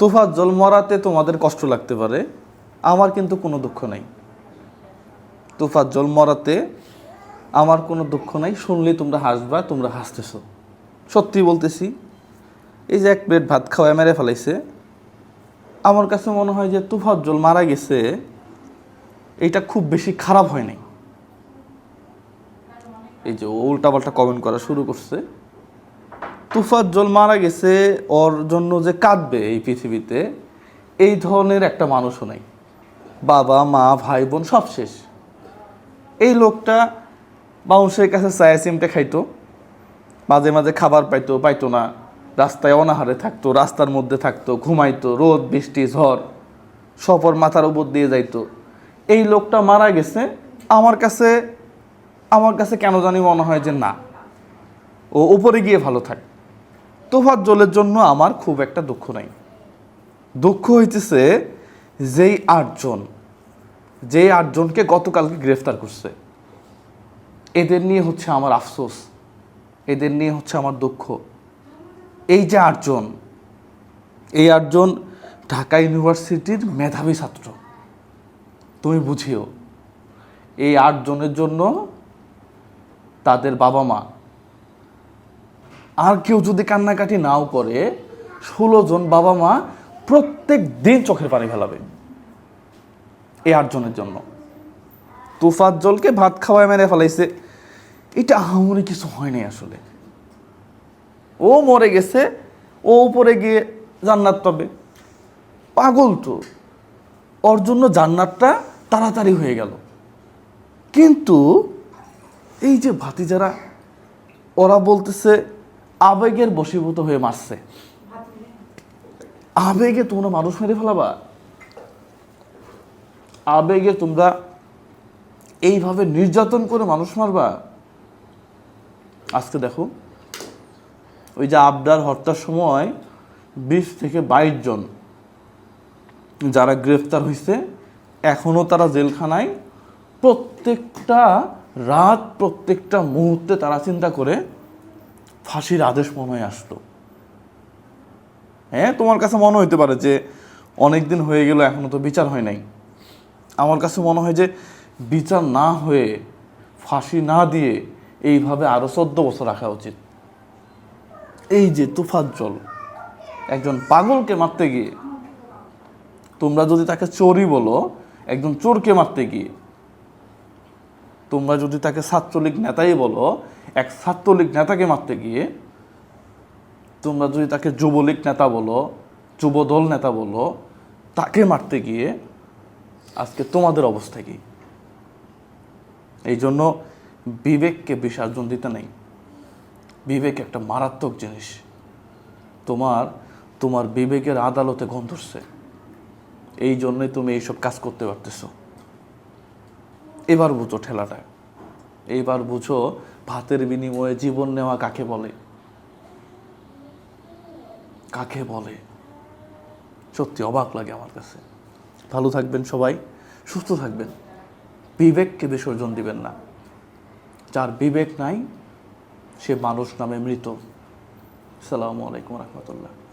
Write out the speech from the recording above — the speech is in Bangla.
তোফাজ্জল মরাতে তোমাদের কষ্ট লাগতে পারে, আমার কিন্তু কোনো দুঃখ নাই। তোফাজ্জল মরাতে আমার কোনো দুঃখ নাই শুনলে তোমরা হাসবা, তোমরা হাসতেছ। সত্যি বলতেছি, এই যে এক প্লেট ভাত খাওয়ায় মেরে ফেলাইছে, আমার কাছে মনে হয় যে তুফাজ্জল মারা গেছে, এইটা খুব বেশি খারাপ হয় নাই। এই যে উল্টাপাল্টা কমেন্ট করা শুরু করছে। তুফাজ্জল মারা গেছে, ওর জন্য যে কাঁদবে এই পৃথিবীতে, এই ধরনের একটা মানুষও নাই। বাবা, মা, ভাই, বোন সব শেষ। এই লোকটা বাউন্সের কাছে চায়া সিমটে খাইতো, মাঝে মাঝে খাবার পাইতো পাইতো না। রাস্তায় অনাহারে থাকতো, রাস্তার মধ্যে থাকতো, ঘুমাইতো, রোদ, বৃষ্টি, ঝড়, সফর মাথার উপর দিয়ে যাইতো। এই লোকটা মারা গেছে, আমার কাছে আমার কাছে কেন জানি মনে হয় যে না। ও উপরে গিয়ে ভালো থাক। তোফার জলের জন্য আমার খুব একটা দুঃখ নাই। দুঃখ হইতেছে যেই আটজন, যেই আটজনকে গতকালকে গ্রেফতার করছে। এদের নিয়ে হচ্ছে আমার আফসোস, এদের নিয়ে হচ্ছে আমার দুঃখ। এই যে আটজন, এই আটজন ঢাকা ইউনিভার্সিটির মেধাবী ছাত্র। তুমি বুঝিও, এই আটজনের জন্য তাদের বাবা মা আর কেউ যদি কান্নাকাটি নাও করে, ষোলো জন বাবা মা প্রত্যেক দিন চোখের পানি ফেলাবে। এই আটজনের জন্য। জলকে ভাত খাওয়ায় মেরে ফেলাইছে। এটা আহামরি কিছু হয়নি আসলে। ও মরে গেছে, ও উপরে গিয়ে জান্নাত পাবে। পাগল তো। ওর জন্য জান্নাতটা তাড়াতাড়ি হয়ে গেল। কিন্তু এই যে ভাতিজারা, ওরা বলতেছে আবেগের বশীভূত হয়ে মারছে। আবেগে তোমরা মানুষ মেরে ফেলাবা। আবেগে তোমরা এইভাবে নির্যাতন করে মানুষ মারবা। আজকে দেখো, ওই যে আবদার হত্যার সময় বিশ থেকে বাইশ জন যারা গ্রেফতার হয়েছে এখনও তারা জেলখানায়। প্রত্যেকটা রাত, প্রত্যেকটা মুহূর্তে তারা চিন্তা করে ফাঁসির আদেশ মনে হয় আসতো হ্যাঁ তোমার কাছে মনে হইতে পারে যে অনেক দিন হয়ে গেল, এখনও তো বিচার হয় নাই। আমার কাছে মনে হয় যে বিচার না হয়ে, ফাঁসি না দিয়ে এইভাবে আরও চোদ্দ বছর রাখা উচিত। এই যে তুফাজ্জল একজন পাগলকে মারতে গিয়ে, তোমরা যদি তাকে চোরই বলো, একজন চোরকে মারতে গিয়ে, তোমরা যদি তাকে ছাত্রলীগ নেতাই বলো এক ছাত্রলীগ নেতাকে মারতে গিয়ে তোমরা যদি তাকে যুবলীগ নেতা বলো, যুবদল নেতা বলো, তাকে মারতে গিয়ে আজকে তোমাদের অবস্থা কি? এই জন্য বিবেককে বিসর্জন দিতে নেই। বিবেক একটা মারাত্মক জিনিস। তোমার তোমার বিবেকের আদালতে গন্ধ ধরছে এই জন্যই তুমি এইসব কাজ করতে পারতেছো। এবার বুঝো ঠেলাটা। এইবার বুঝো, ভাতের বিনিময়ে জীবন নেওয়া কাকে বলে? কাকে বলে? সত্যি অবাক লাগে আমার কাছে। ভালো থাকবেন সবাই, সুস্থ থাকবেন। বিবেককে বিসর্জন দিবেন না। যার বিবেক নাই, সে মানুষ নামে মৃত। সালামু আলাইকুম রহমতুল্লাহ।